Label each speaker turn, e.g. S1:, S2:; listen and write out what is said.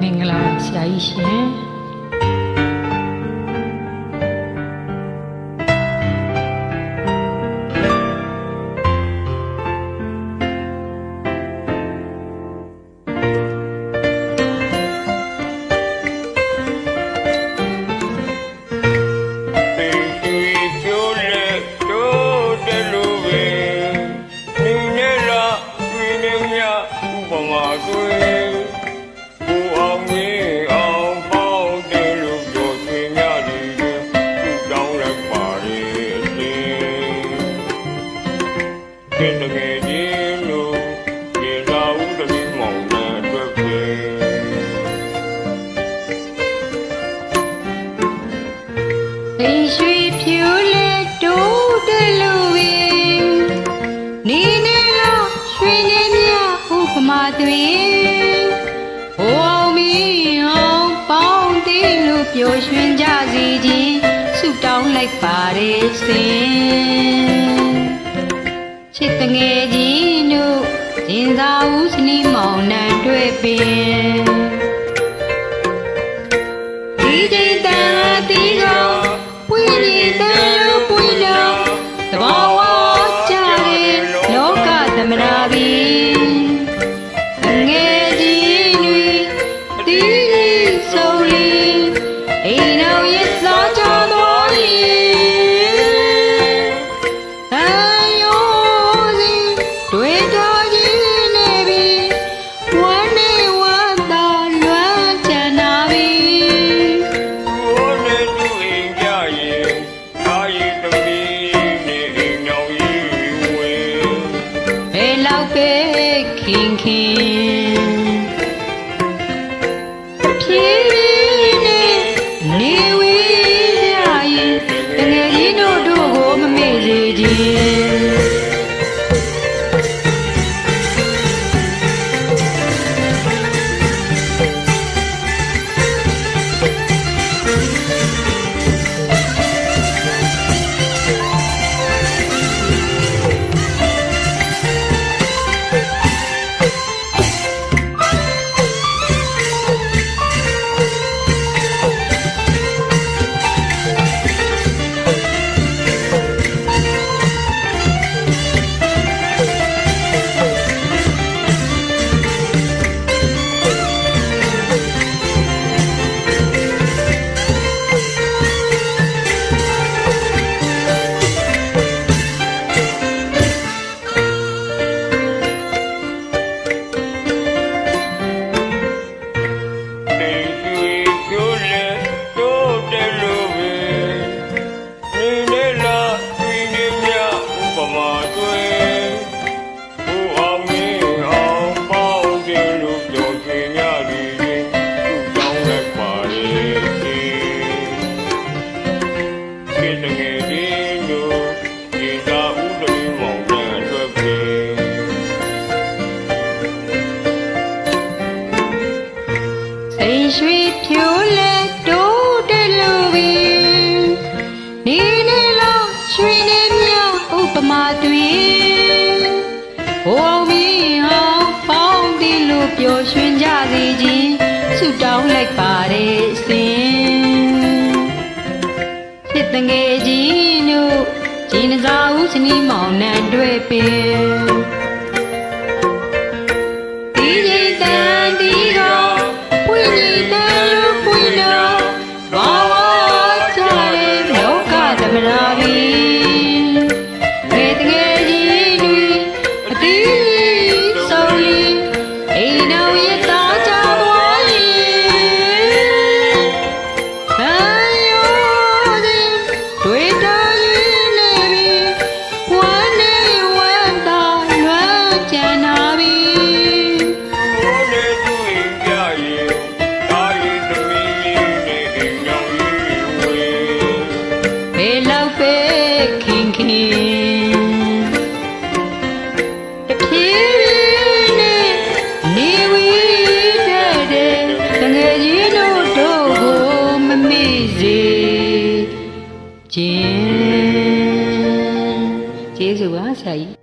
S1: မင်္ဂလာဆရာကြီးရှင်
S2: ပေ ပမာတွင်
S1: ဟိုအောင်မင်းအောင်ပေါင်းသေးလို့ပျော်ရွှင်ကြစေခြင်းဆုတောင်းလိုက်ပါတယ်စင်ချစ်တငယ်ကြီးတို့ကျင်သာဦးစနီးမောင်နှံတွေ့ပင် ခင်ခ
S2: င်
S1: ဖြည်းဖြည်းနဲ့နေဝေးရရင်တငယ်ကြီးတို့တို့ကိုမမေ့စေခြင်း
S2: ဖြိုးလက်တိုးတယ်လို့ပင်နေနေလားရွှေနေမြဥပမာတွင်ဘိုးအောင်မင်းအောင်ပေါင်းသည်လို့ပျော်ရွှင်ကြစေခြင်းဆုတောင်းလိုက်ပါတယ်စင်စစ်တငယ်ကြီး
S1: တို့ဂျင်းစားဦးစနီးမောင်နှံတွေ့ပင် ခင်ခင်တဖြည်းနဲ့နေဝီတဲ့တဲ့ငယ်ကြီးတို့တို့ကိုမမေ့စေခြင်းကျေးဇူးပါဆရာကြီး